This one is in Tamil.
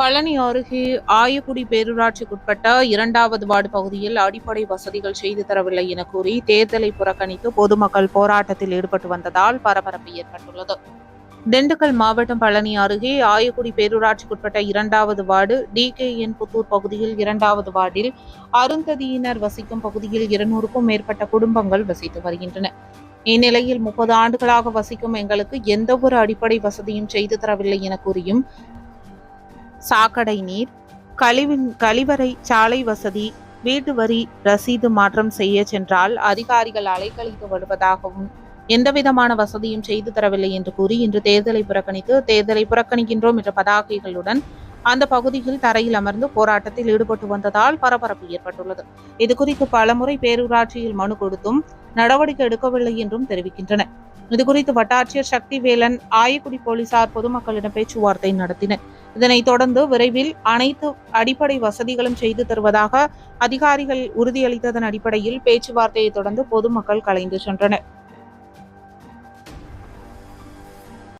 பழனி அருகே ஆயக்குடி பேரூராட்சிக்குட்பட்ட இரண்டாவது வார்டு பகுதியில் அடிப்படை வசதிகள் செய்து தரவில்லை என கூறி தேர்தலை புறக்கணித்து பொதுமக்கள் போராட்டத்தில் ஈடுபட்டு வந்ததால் பரபரப்பு ஏற்பட்டுள்ளது. திண்டுக்கல் மாவட்டம் பழனி அருகே ஆயக்குடி பேரூராட்சிக்குட்பட்ட இரண்டாவது ward T K N Puthur பகுதியில் இரண்டாவது வார்டில் அருந்ததியினர் வசிக்கும் பகுதியில் இருநூறுக்கும் மேற்பட்ட குடும்பங்கள் வசித்து வருகின்றன. இந்நிலையில் முப்பது ஆண்டுகளாக வசிக்கும் எங்களுக்கு எந்த ஒரு அடிப்படை வசதியும் செய்து தரவில்லை என கூறியும் சாக்கடை நீர் கழிவின் கழிவறை சாலை வசதி வீட்டு வரி ரசீது மாற்றம் செய்ய சென்றால் அதிகாரிகள் அலைக்கழித்து வருவதாகவும் எந்தவிதமான வசதியும் செய்து தரவில்லை என்று கூறி இன்று தேர்தலை புறக்கணித்து தேர்தலை புறக்கணிக்கின்றோம் என்ற பதாகைகளுடன் அந்த பகுதியில் தரையில் அமர்ந்து போராட்டத்தில் ஈடுபட்டு வந்ததால் பரபரப்பு ஏற்பட்டுள்ளது. இதுகுறித்து பலமுறை பேரூராட்சியில் மனு கொடுத்தும் நடவடிக்கை எடுக்கவில்லை என்றும் தெரிவிக்கின்றனர் இதுகுறித்து வட்டாட்சியர் சக்திவேலன் ஆயக்குடி போலீசார் பொதுமக்களிடம் பேச்சுவார்த்தை நடத்தினர். இதனைத் தொடர்ந்து விரைவில் அனைத்து அடிப்படை வசதிகளும் செய்து தருவதாக அதிகாரிகள் உறுதியளித்ததன் அடிப்படையில் பேச்சுவார்த்தையை தொடர்ந்து பொதுமக்கள் கலைந்து சென்றனர்.